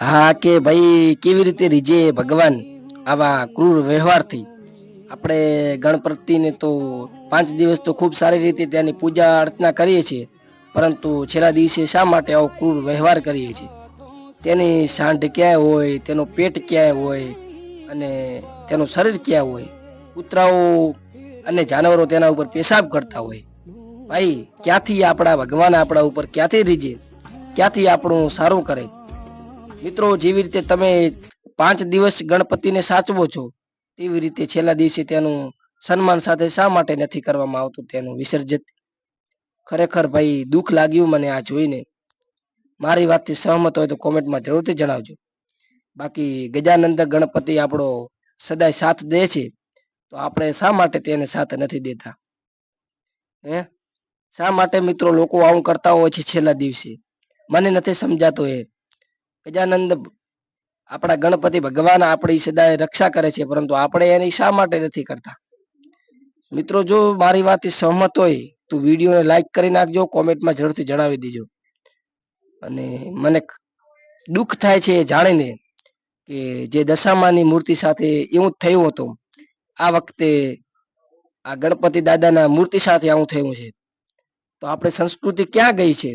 હા, કે ભાઈ, કેવી રીતે રીજે ભગવાન આવા ક્રૂર વ્યવહારથી? આપણે ગણપતિને તો પાંચ દિવસ તો ખૂબ સારી રીતે ત્યાંની પૂજા અર્ચના કરીએ છીએ, પરંતુ છેલ્લા દિવસે શા માટે આવો ક્રૂર વ્યવહાર કરીએ છીએ? તેની સાંઢ ક્યાંય હોય, તેનું પેટ ક્યાંય હોય, અને તેનું શરીર ક્યાં હોય? કૂતરાઓ અને જાનવરો તેના ઉપર પેશાબ કરતા હોય. ભાઈ, ક્યાંથી આપણા ભગવાન આપણા ઉપર ક્યાંથી રીજે? ક્યાંથી આપણું સારું કરે? મિત્રો, જેવી રીતે તમે પાંચ દિવસ ગણપતિને સાચવો છો, તેવી રીતે છેલ્લા દિવસે તેનું સન્માન સાથે શા માટે નથી કરવામાં આવતું તેનું વિસર્જિત ખરેખર ભાઈ, દુઃખ લાગ્યું મને આ જોઈને. મારી વાતથી સહમત હોય તો કોમેન્ટમાં જરૂરથી જણાવજો. બાકી ગજાનંદ ગણપતિ આપણો સદાય સાથ દે છે, તો આપણે શા માટે તેને સાથ નથી દેતા? હે? શા માટે મિત્રો લોકો આવું કરતા હોય છે છેલ્લા દિવસે? મને નથી સમજાતો એ. ગજાનંદ આપણા ગણપતિ ભગવાન આપણી સદાય રક્ષા કરે છે, પરંતુ આપણે એની શા માટે નથી કરતા? મિત્રો, જો મારી વાતથી સહમત હોય, તો વિડીયોને લાઈક કરી નાખજો, કોમેન્ટમાં જરૂરથી જણાવી દેજો. અને મને દુઃખ થાય છે એ જાણીને કે જે દશામાની મૂર્તિ સાથે એવું જ થયું હતું, આ વખતે આ ગણપતિ દાદાના મૂર્તિ સાથે આવું થયું છે. તો આપણે સંસ્કૃતિ ક્યાં ગઈ છે?